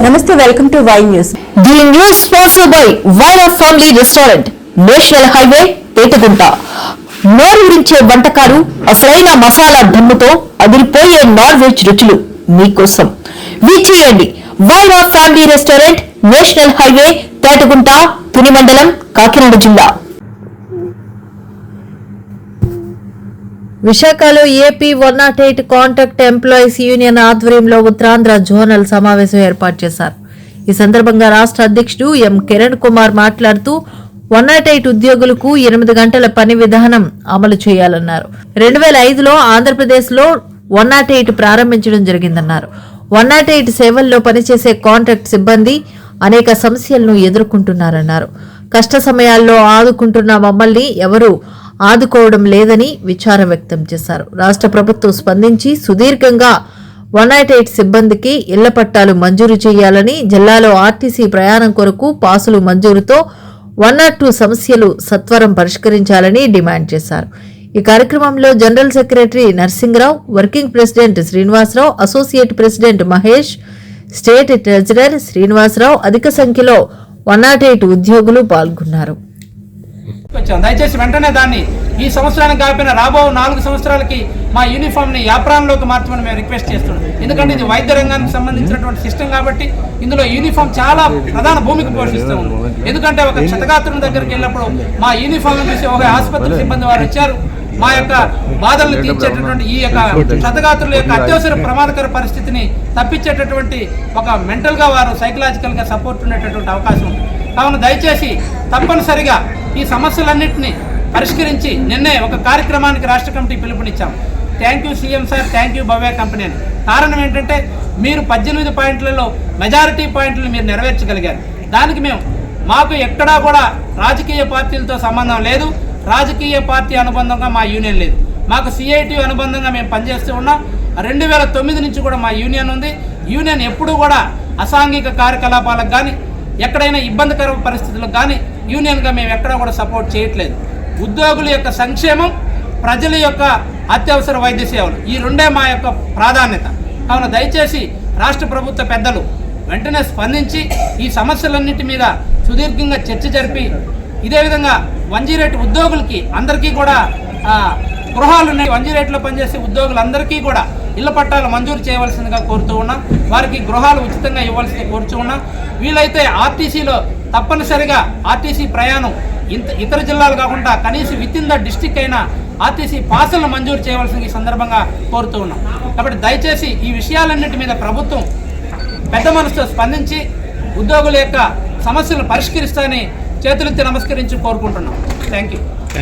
నమస్తే welcome to Y news. The news sponsor by Vaira family restaurant national highway Petagunta నోరూరించే వంటకాలు అసలైన మసాలా దమ్ముతో అదిరిపోయే నాన్ వెజ్ రుచులు మీకోసం. విచ్చేయండి Vaira family restaurant national highway Petagunta Tuni మండలం కాకినాడ జిల్లా. విశాఖలో AP one nought eight contract employees union ఆధ్వర్యంలో ఉత్తరాంధ్ర జోనల్ సమావేశం ఏర్పాటు చేశారు. ఈ సందర్భంగా రాష్ట్ర అధ్యక్షుడు ఎం కిరణ్ కుమార్ మాట్లాడుతూ వన్ నాట్ ఎయిట్ ఉద్యోగులకు ఎనిమిది గంటల పని విధానం అమలు చేయాలన్నారు. రెండు వేల ఐదులో ఆంధ్రప్రదేశ్లో వన్ నాట్ ఎయిట్ ప్రారంభించడం జరిగిందన్నారు. వన్ నాట్ ఎయిట్ సేవల్లో పనిచేసే కాంట్రాక్ట్ సిబ్బంది అనేక సమస్యలను ఎదుర్కొంటున్నారన్నారు. కష్ట సమయాల్లో ఆదుకుంటున్న మమ్మల్ని ఎవరు ఆదుకోవడం లేదని విచారం వ్యక్తం చేశారు. రాష్ట్ర ప్రభుత్వం స్పందించి సుదీర్ఘంగా వన్ నాట్ ఎయిట్ సిబ్బందికి ఇళ్ళ పట్టాలు మంజూరు చేయాలని జిల్లాలో ఆర్టీసీ ప్రయాణం కొరకు పాసులు మంజూరుతో వన్ నాట్ టూ సమస్యలు సత్వరం పరిష్కరించాలని డిమాండ్ చేశారు. ఈ కార్యక్రమంలో general secretary Narsingarao working president Srinivasarao associate president Mahesh state treasurer Srinivasarao అధిక సంఖ్యలో వన్ నాట్ ఎయిట్ ఉద్యోగులు పాల్గొన్నారు. దయచేసి వెంటనే దాన్ని ఈ సంవత్సరానికి కాకపోయినా రాబో నాలుగు సంవత్సరాలకి మా యూనిఫామ్ని యాప్రాన్లోకి మార్చమని మేము రిక్వెస్ట్ చేస్తున్నాం. ఎందుకంటే ఇది వైద్య రంగానికి సంబంధించినటువంటి సిస్టమ్ కాబట్టి ఇందులో యూనిఫామ్ చాలా ప్రధాన భూమిక పోషిస్తూ ఉంది. ఎందుకంటే ఒక క్షతగాత్రుని దగ్గరికి వెళ్ళినప్పుడు మా యూనిఫామ్ చూసి ఒక ఆసుపత్రి సిబ్బంది వారు వచ్చారు. మా యొక్క బాధలను తీర్చేటటువంటి ఈ యొక్క క్షతగాత్రుల యొక్క అత్యవసర ప్రమాదకర పరిస్థితిని తప్పించేటటువంటి ఒక మెంటల్గా వారు సైకలాజికల్గా సపోర్ట్ ఉండేటటువంటి అవకాశం ఉంది. కావున దయచేసి తప్పనిసరిగా ఈ సమస్యలన్నింటినీ పరిష్కరించి నిన్నే ఒక కార్యక్రమానికి రాష్ట్ర committee పిలుపునిచ్చాం. Thank you CM sir thank you Bhavya company అని. కారణం ఏంటంటే మీరు పద్దెనిమిది పాయింట్లలో మెజారిటీ పాయింట్లు మీరు నెరవేర్చగలిగారు. దానికి మేము మాకు ఎక్కడా కూడా రాజకీయ పార్టీలతో సంబంధం లేదు. రాజకీయ పార్టీ అనుబంధంగా మా యూనియన్ లేదు. మాకు సిఐటి అనుబంధంగా మేము పనిచేస్తూ ఉన్నాం. రెండు వేల తొమ్మిది నుంచి కూడా మా యూనియన్ ఉంది. యూనియన్ ఎప్పుడూ కూడా అసాంఘిక కార్యకలాపాలకు కానీ ఎక్కడైనా ఇబ్బందికర పరిస్థితులకు కానీ యూనియన్గా మేము ఎక్కడా కూడా సపోర్ట్ చేయట్లేదు. ఉద్యోగుల యొక్క సంక్షేమం ప్రజల యొక్క అత్యవసర వైద్య సేవలు ఈ రెండే మా యొక్క ప్రాధాన్యత. కావున దయచేసి రాష్ట్ర ప్రభుత్వ పెద్దలు వెంటనే స్పందించి ఈ సమస్యలన్నిటి మీద సుదీర్ఘంగా చర్చ జరిపి ఇదే విధంగా వన్ ఉద్యోగులకి అందరికీ కూడా ఆ, గృహాలు ఉన్నాయి పనిచేసే ఉద్యోగులందరికీ కూడా ఇళ్ళ పట్టాలు మంజూరు చేయవలసిందిగా కోరుతూ ఉన్నాం వారికి గృహాలు ఉచితంగా ఇవ్వాల్సింది కోరుతూ ఉన్నాం వీలైతే ఆర్టీసీలో తప్పనిసరిగా ఆర్టీసీ ప్రయాణం ఇంత ఇతర జిల్లాలు కాకుండా కనీసం విత్ ఇన్ ద డిస్టిక్ అయినా ఆర్టీసీ పాసులను మంజూరు చేయవలసింది ఈ సందర్భంగా కోరుతూ ఉన్నాం. కాబట్టి దయచేసి ఈ విషయాలన్నింటి మీద ప్రభుత్వం పెద్ద మనసుతో స్పందించి ఉద్యోగుల యొక్క సమస్యలను పరిష్కరిస్తాయని చేతులెత్తి నమస్కరించి కోరుకుంటున్నాం. Thank you.